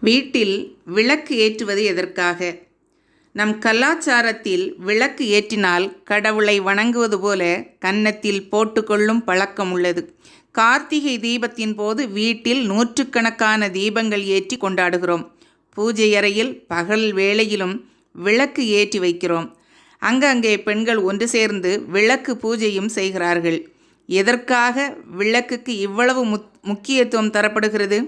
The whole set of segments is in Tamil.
வீட்டில் விளக்கு ஏற்றுவது எதற்காக? நம் கலாச்சாரத்தில் விளக்கு ஏற்றினால் கடவுளை வணங்குவது போல கன்னத்தில் போட்டுக்கொள்ளும் பழக்கம் உள்ளது. கார்த்திகை தீபத்தின் போது வீட்டில் நூற்றுக்கணக்கான தீபங்கள் ஏற்றி கொண்டாடுகிறோம். பூஜை அறையில் பகல் வேளையிலும் விளக்கு ஏற்றி வைக்கிறோம். அங்கங்கே பெண்கள் ஒன்று சேர்ந்து விளக்கு பூஜையும் செய்கிறார்கள். எதற்காக விளக்குக்கு இவ்வளவு முத் முக்கியத்துவம் தரப்படுகிறது?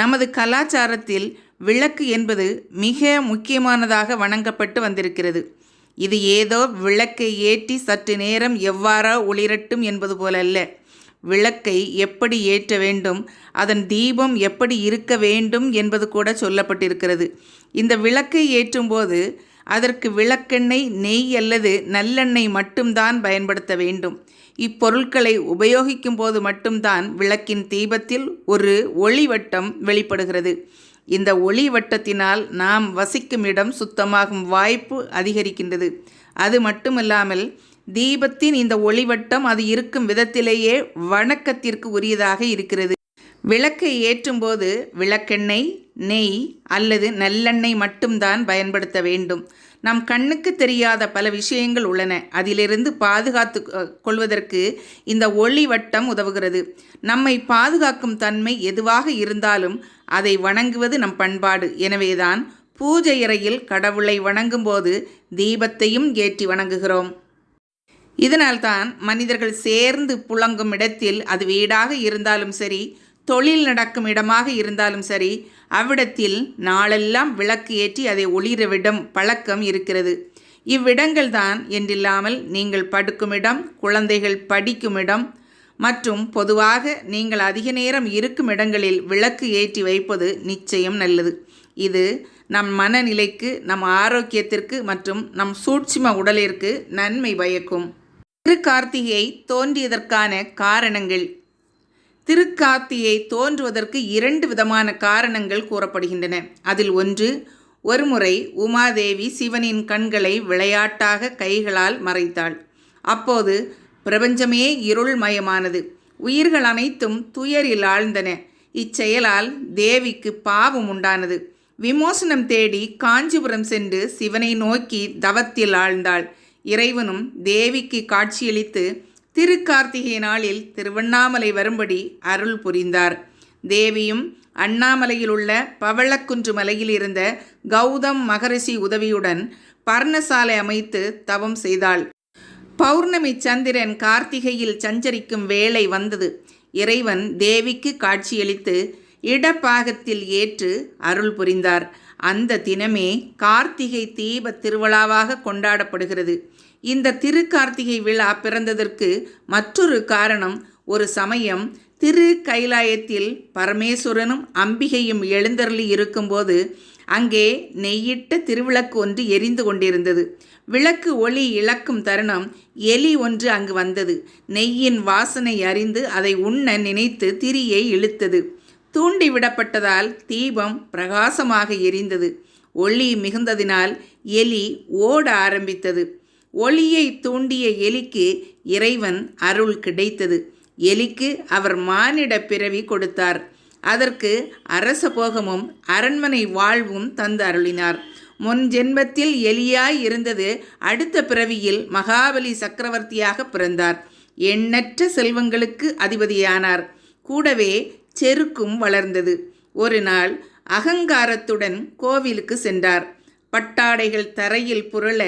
நமது கலாச்சாரத்தில் விளக்கு என்பது மிக முக்கியமானதாக வணங்கப்பட்டு வந்திருக்கிறது. இது ஏதோ விளக்கை ஏற்றி சற்று நேரம் எவ்வாறா ஒளிரட்டும் என்பது போலல்ல. விளக்கை எப்படி ஏற்ற வேண்டும் அதன் தீபம் எப்படி இருக்க வேண்டும் என்பது கூட சொல்லப்பட்டிருக்கிறது. இந்த விளக்கை ஏற்றும்போது அதற்கு விளக்கெண்ணெய் நெய் அல்லது நல்லெண்ணெய் மட்டும்தான் பயன்படுத்த வேண்டும். இப்பொருட்களை உபயோகிக்கும் போது மட்டும்தான் விளக்கின் தீபத்தில் ஒரு ஒளிவட்டம் வெளிப்படுகிறது. இந்த ஒளி வட்டத்தினால் நாம் வசிக்கும் இடம் சுத்தமாகும் வாய்ப்பு அதிகரிக்கின்றது. அது மட்டுமல்லாமல் தீபத்தின் இந்த ஒளிவட்டம் அது இருக்கும் விதத்திலேயே வணக்கத்திற்கு உரியதாக இருக்கிறது. விளக்கை ஏற்றும்போது விளக்கெண்ணெய் நெய் அல்லது நல்லெண்ணெய் மட்டும்தான் பயன்படுத்த வேண்டும். நம் கண்ணுக்கு தெரியாத பல விஷயங்கள் உள்ளன. அதிலிருந்து பாதுகாத்து கொள்வதற்கு இந்த ஒளி வட்டம் உதவுகிறது. நம்மை பாதுகாக்கும் தன்மை எதுவாக இருந்தாலும் அதை வணங்குவது நம் பண்பாடு. எனவேதான் பூஜை அறையில் கடவுளை வணங்கும்போது தீபத்தையும் ஏற்றி வணங்குகிறோம். இதனால்தான் மனிதர்கள் சேர்ந்து புழங்கும் இடத்தில் அது வீடாக இருந்தாலும் சரி தொழில் நடக்கும் இடமாக இருந்தாலும் சரி அவ்விடத்தில் நாளெல்லாம் விளக்கு ஏற்றி அதை ஒளிரவிடம் பழக்கம் இருக்கிறது. இவ்விடங்கள் தான் என்றில்லாமல் நீங்கள் படுக்கும் இடம் குழந்தைகள் படிக்கும் இடம் மற்றும் பொதுவாக நீங்கள் அதிக நேரம் இருக்கும் இடங்களில் விளக்கு ஏற்றி வைப்பது நிச்சயம் நல்லது. இது நம் மனநிலைக்கு நம் ஆரோக்கியத்திற்கு மற்றும் நம் சூட்சிம உடலிற்கு நன்மை பயக்கும். திருக்கார்த்திகை தோன்றியதற்கான காரணங்கள் திருக்காத்தியை தோன்றுவதற்கு இரண்டு விதமான காரணங்கள் கூறப்படுகின்றன. அதில் ஒன்று ஒருமுறை உமாதேவி சிவனின் கண்களை விளையாட்டாக கைகளால் மறைத்தாள். அப்போது பிரபஞ்சமே இருள்மயமானது. உயிர்கள் அனைத்தும் துயரில் ஆழ்ந்தன. இச்செயலால் தேவிக்கு பாவம் உண்டானது விமோசனம் தேடி காஞ்சிபுரம் சென்று சிவனை நோக்கி தவத்தில் ஆழ்ந்தாள். இறைவனும் தேவிக்கு காட்சியளித்து திருக்கார்த்திகை நாளில் திருவண்ணாமலை வரும்படி அருள் புரிந்தார். தேவியும் அண்ணாமலையில் உள்ள பவளக்குன்று மலையில் இருந்த கௌதம் மகரிஷி உதவியுடன் பர்ணசாலை அமைத்து தவம் செய்தாள். பௌர்ணமி சந்திரன் கார்த்திகையில் சஞ்சரிக்கும் வேளை வந்தது. இறைவன் தேவிக்கு காட்சியளித்து இடப்பாகத்தில் ஏற்று அருள் புரிந்தார். அந்த தினமே கார்த்திகை தீப திருவிழாவாக கொண்டாடப்படுகிறது. இந்த திருக்கார்த்திகை விழா பிறந்ததற்கு மற்றொரு காரணம் ஒரு சமயம் திரு கைலாயத்தில் பரமேஸ்வரனும் அம்பிகையும் எழுந்தருளி இருக்கும்போது அங்கே நெய்யிட்ட திருவிளக்கு ஒன்று எரிந்து கொண்டிருந்தது. விளக்கு ஒளி இழக்கும் தருணம் எலி ஒன்று அங்கு வந்தது. நெய்யின் வாசனை அறிந்து அதை உண்ண நினைத்து திரியை இழுத்தது. தூண்டி விடப்பட்டதால் தீபம் பிரகாசமாக எரிந்தது. ஒளி மிகுந்ததினால் எலி ஓட ஆரம்பித்தது. ஒளியை தூண்டிய எலிக்கு இறைவன் அருள் கிடைத்தது. எலிக்கு அவர் மானிட பிறவி கொடுத்தார். அதற்கு அரச போகமும் அரண்மனை வாழ்வும் தந்து அருளினார். முன் ஜென்மத்தில் எலியாய் இருந்தது அடுத்த பிறவியில் மகாபலி சக்கரவர்த்தியாக பிறந்தார். எண்ணற்ற செல்வங்களுக்கு அதிபதியானார். கூடவே செருக்கும் வளர்ந்தது. ஒரு நாள் அகங்காரத்துடன் கோவிலுக்கு சென்றார். பட்டாடைகள் தரையில் புரள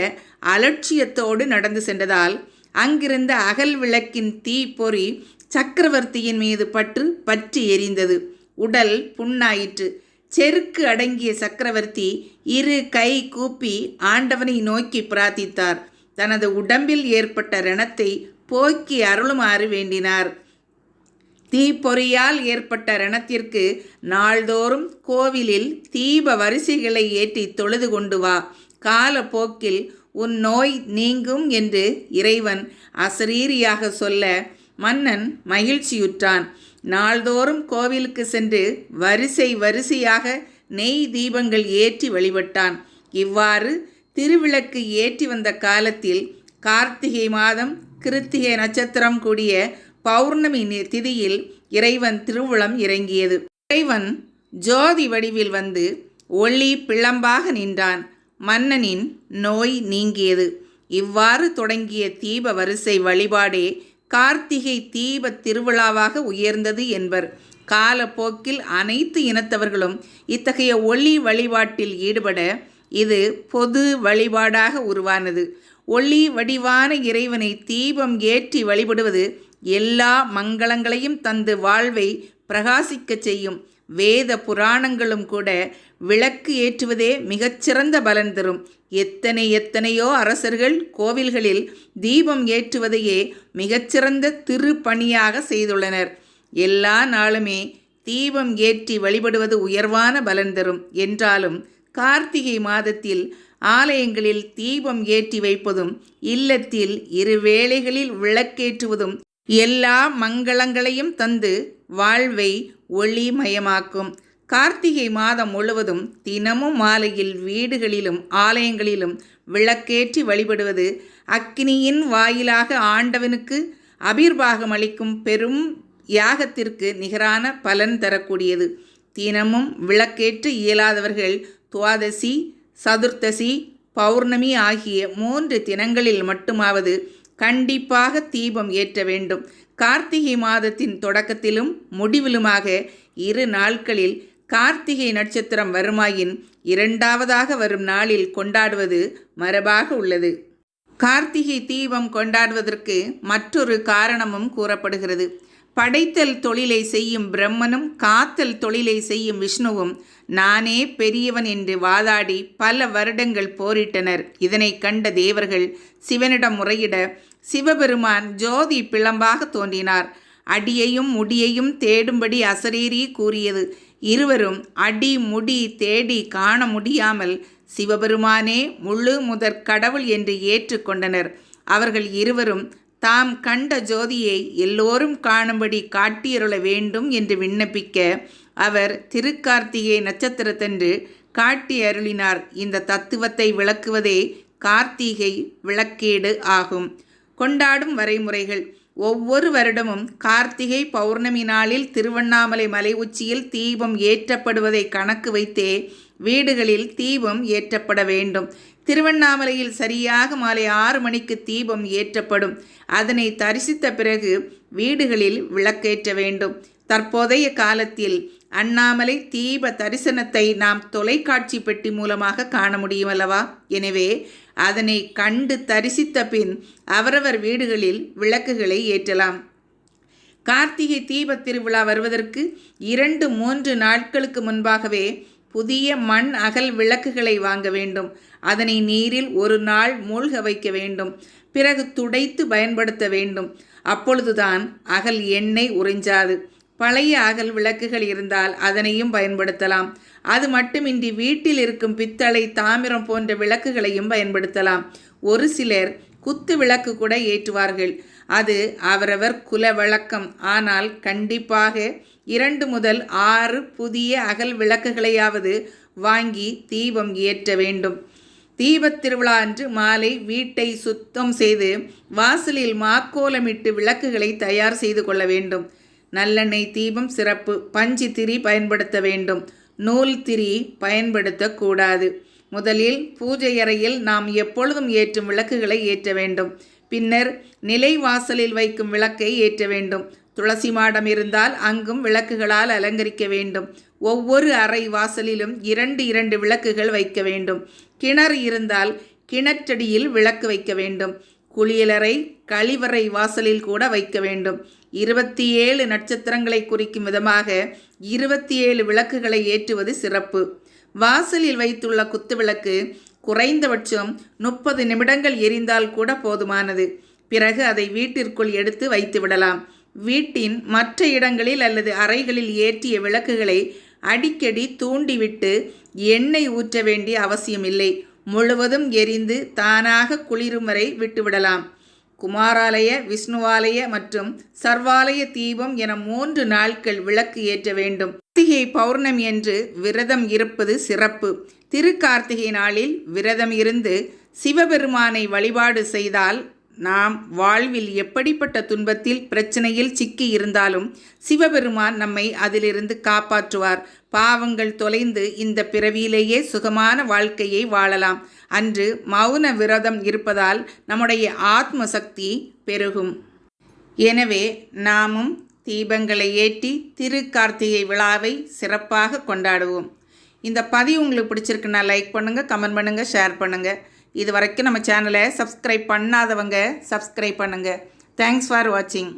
அலட்சியத்தோடு நடந்து சென்றதால் அங்கிருந்த அகல் விளக்கின் தீ பொறி சக்கரவர்த்தியின் மீது பற்று பற்றி எரிந்தது. உடல் புண்ணாயிற்று. செருக்கு அடங்கிய சக்கரவர்த்தி இரு கை கூப்பி ஆண்டவனை நோக்கி பிரார்த்தித்தார். தனது உடம்பில் ஏற்பட்ட ரணத்தை போக்கி அருளுமாறு வேண்டினார். தீப்பொறியால் ஏற்பட்ட ரணத்திற்கு நாள்தோறும் கோவிலில் தீப வரிசைகளை ஏற்றி தொழுது கொண்டு வா. காலப்போக்கில் உன் நோய் நீங்கும் என்று இறைவன் அசரீரியாக சொல்ல மன்னன் மகிழ்ச்சியுற்றான். நாள்தோறும் கோவிலுக்கு சென்று வரிசை வரிசையாக நெய் தீபங்கள் ஏற்றி வழிபட்டான். இவ்வாறு திருவிளக்கு ஏற்றி வந்த காலத்தில் கார்த்திகை மாதம் கிருத்திகை நட்சத்திரம் கூடிய பௌர்ணமி திதியில் இறைவன் திருவுளம் இறங்கியது. இறைவன் ஜோதி வடிவில் வந்து ஒளி பிளம்பாக நின்றான். மன்னனின் நோய் நீங்கியது. இவ்வாறு தொடங்கிய தீப வரிசை வழிபாடே கார்த்திகை தீப திருவிழாவாக உயர்ந்தது என்பர். காலப்போக்கில் அனைத்து இனத்தவர்களும் இத்தகைய ஒளி வழிபாட்டில் ஈடுபட இது பொது வழிபாடாக உருவானது. ஒளி வடிவான இறைவனை தீபம் ஏற்றி வழிபடுவது எல்லா மங்களங்களையும் தந்து வாழ்வை பிரகாசிக்கச் செய்யும் வேத புராணங்களும் கூட விளக்கு ஏற்றுவதே மிகச்சிறந்த பலன் தரும். எத்தனை எத்தனையோ அரசர்கள் கோவில்களில் தீபம் ஏற்றுவதையே மிகச்சிறந்த திருப்பணியாக செய்துள்ளனர். எல்லா நாளுமே தீபம் ஏற்றி வழிபடுவது உயர்வான பலன் தரும். என்றாலும் கார்த்திகை மாதத்தில் ஆலயங்களில் தீபம் ஏற்றி வைப்பதும் இல்லத்தில் இரு வேளைகளில் விளக்கேற்றுவதும் எல்லா மங்களங்களையும் தந்து வாழ்வை ஒளிமயமாக்கும். கார்த்திகை மாதம் முழுவதும் தினமும் மாலையில் வீடுகளிலும் ஆலயங்களிலும் விளக்கேற்றி வழிபடுவது அக்னியின் வாயிலாக ஆண்டவனுக்கு அபிர்வாகம் அளிக்கும் பெரும் யாகத்திற்கு நிகரான பலன் தரக்கூடியது. தினமும் விளக்கேற்ற இயலாதவர்கள் துவாதசி சதுர்த்தசி பௌர்ணமி ஆகிய மூன்று தினங்களில் மட்டுமாவது கண்டிப்பாக தீபம் ஏற்ற வேண்டும். கார்த்திகை மாதத்தின் தொடக்கத்திலும் முடிவிலுமாக இரு நாட்களில் கார்த்திகை நட்சத்திரம் வருமாயின் இரண்டாவதாக வரும் நாளில் கொண்டாடுவது மரபாக உள்ளது. கார்த்திகை தீபம் கொண்டாடுவதற்கு மற்றொரு காரணமும் கூறப்படுகிறது. படைத்தல் தொழிலை செய்யும் பிரம்மனும் காத்தல் தொழிலை செய்யும் விஷ்ணுவும் நானே பெரியவன் என்று வாதாடி பல வருடங்கள் போரிட்டனர். இதனை கண்ட தேவர்கள் சிவனிடம் முறையிட சிவபெருமான் ஜோதி பிளம்பாக தோன்றினார். அடியையும் முடியையும் தேடும்படி அசரீரி கூறியது. இருவரும் அடி முடி தேடி காண முடியாமல் சிவபெருமானே முழு முதற் கடவுள் என்று ஏற்றுக்கொண்டனர் அவர்கள் இருவரும் தாம் கண்ட ஜோதியை எல்லோரும் காணும்படி காட்டியருள வேண்டும் என்று விண்ணப்பிக்க அவர் திருக்கார்த்திகை நட்சத்திரத்தன்று காட்டி அருளினார். இந்த தத்துவத்தை விளக்குவதே கார்த்திகை விளக்கேடு ஆகும். கொண்டாடும் வரைமுறைகள். ஒவ்வொரு வருடமும் கார்த்திகை பௌர்ணமி நாளில் திருவண்ணாமலை மலை உச்சியில் தீபம் ஏற்றப்படுவதை கணக்கு வைத்தே வீடுகளில் தீபம் ஏற்றப்பட வேண்டும். திருவண்ணாமலையில் சரியாக மாலை ஆறு மணிக்கு தீபம் ஏற்றப்படும். அதனை தரிசித்த பிறகு வீடுகளில் விளக்கேற்ற வேண்டும். தற்போதைய காலத்தில் அண்ணாமலை தீப தரிசனத்தை நாம் தொலைக்காட்சி பெட்டி மூலமாக காண முடியும் அல்லவா எனவே அதனை கண்டு தரிசித்த பின் அவரவர் வீடுகளில் விளக்குகளை ஏற்றலாம். கார்த்திகை தீப திருவிழா வருவதற்கு இரண்டு மூன்று நாட்களுக்கு முன்பாகவே புதிய மண் அகல் விளக்குகளை வாங்க வேண்டும். அதனை நீரில் ஒரு நாள் மூழ்க வைக்க வேண்டும். பிறகு துடைத்து பயன்படுத்த வேண்டும். அப்பொழுதுதான் அகல் எண்ணெய் உறிஞ்சாது. பழைய அகல் விளக்குகள் இருந்தால் அதனையும் பயன்படுத்தலாம். அது மட்டுமின்றி வீட்டில் இருக்கும் பித்தளை தாமிரம் போன்ற விளக்குகளையும் பயன்படுத்தலாம். ஒரு சிலர் குத்து விளக்கு கூட ஏற்றுவார்கள். அது அவரவர் குல வழக்கம். ஆனால் கண்டிப்பாக இரண்டு முதல் ஆறு புதிய அகல் விளக்குகளையாவது வாங்கி தீபம் ஏற்ற வேண்டும். தீபத் திருவிழா அன்று மாலை வீட்டை சுத்தம் செய்து வாசலில் மாக்கோலமிட்டு விளக்குகளை தயார் செய்து கொள்ள வேண்டும். நல்லெண்ணெய் தீபம் சிறப்பு பஞ்சு திரி பயன்படுத்த வேண்டும். நூல் திரி பயன்படுத்தக்கூடாது முதலில் பூஜை அறையில் நாம் எப்பொழுதும் ஏற்றும் விளக்குகளை ஏற்ற வேண்டும். பின்னர் நிலை வாசலில் வைக்கும் விளக்கை ஏற்ற வேண்டும். துளசி மாடம் இருந்தால் அங்கும் விளக்குகளால் அலங்கரிக்க வேண்டும். ஒவ்வொரு அறை வாசலிலும் இரண்டு இரண்டு விளக்குகள் வைக்க வேண்டும். கிணறு இருந்தால் கிணற்றடியில் விளக்கு வைக்க வேண்டும். குளியலறை கழிவறை வாசலில் கூட வைக்க வேண்டும். இருபத்தி ஏழு நட்சத்திரங்களை குறிக்கும் விதமாக இருபத்தி ஏழு விளக்குகளை ஏற்றுவது சிறப்பு. வாசலில் வைத்துள்ள குத்துவிளக்கு குறைந்தபட்சம் முப்பது நிமிடங்கள் எரிந்தால் கூட போதுமானது. பிறகு அதை வீட்டிற்குள் எடுத்து வைத்து விடலாம். வீட்டின் மற்ற இடங்களில் அல்லது அறைகளில் ஏற்றிய விளக்குகளை அடிக்கடி தூண்டிவிட்டு எண்ணெய் ஊற்ற வேண்டிய அவசியமில்லை. முழுவதும் எரிந்து தானாக குளிரும் வரை விட்டுவிடலாம். குமாராலய விஷ்ணுவாலய மற்றும் சர்வாலய தீபம் என மூன்று நாட்கள் விளக்கு ஏற்ற வேண்டும். கார்த்திகை பௌர்ணமி என்று விரதம் இருப்பது சிறப்பு. திருக்கார்த்திகை நாளில் விரதம் இருந்து சிவபெருமானை வழிபாடு செய்தால் நாம் வாழ்வில் எப்படிப்பட்ட துன்பத்தில் பிரச்சனையில் சிக்கி இருந்தாலும் சிவபெருமான் நம்மை அதிலிருந்து காப்பாற்றுவார். பாவங்கள் தொலைந்து இந்த பிறவியிலேயே சுகமான வாழ்க்கையை வாழலாம். அன்று மௌன விரதம் இருப்பதால் நம்முடைய ஆத்ம சக்தி பெருகும். எனவே நாமும் தீபங்களை ஏற்றி திரு கார்த்திகை விழாவை சிறப்பாக கொண்டாடுவோம். இந்த பதிவு உங்களுக்கு பிடிச்சிருக்குன்னா லைக் பண்ணுங்கள் கமெண்ட் பண்ணுங்கள் ஷேர் பண்ணுங்கள் இது வரைக்கும் நம்ம சேனலை சப்ஸ்கிரைப் பண்ணாதவங்க சப்ஸ்கிரைப் பண்ணுங்கள் தேங்க்ஸ் ஃபார் வாட்சிங்